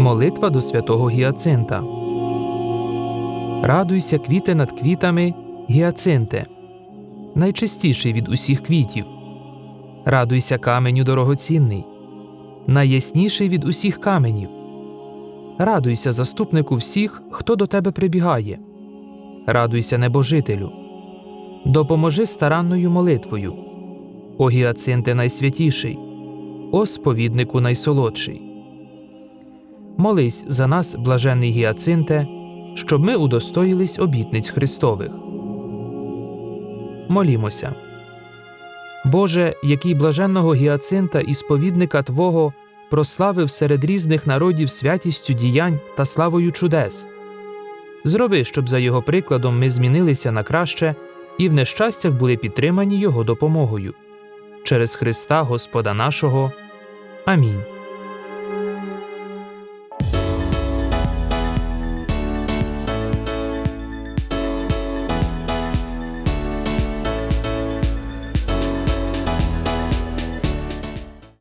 Молитва до святого Гіацинта. Радуйся, квіти над квітами, гіацинте, найчистіший від усіх квітів. Радуйся, каменю дорогоцінний, найясніший від усіх каменів. Радуйся, заступнику всіх, хто до тебе прибігає. Радуйся, небожителю. Допоможи старанною молитвою. О гіацинте найсвятіший, о сповіднику найсолодший. Молись за нас, блаженний гіацинте, щоб ми удостоїлись обітниць Христових. Молімося. Боже, який блаженного гіацинта і сповідника Твого прославив серед різних народів святістю діянь та славою чудес. Зроби, щоб за його прикладом ми змінилися на краще і в нещастях були підтримані Його допомогою. Через Христа Господа нашого. Амінь.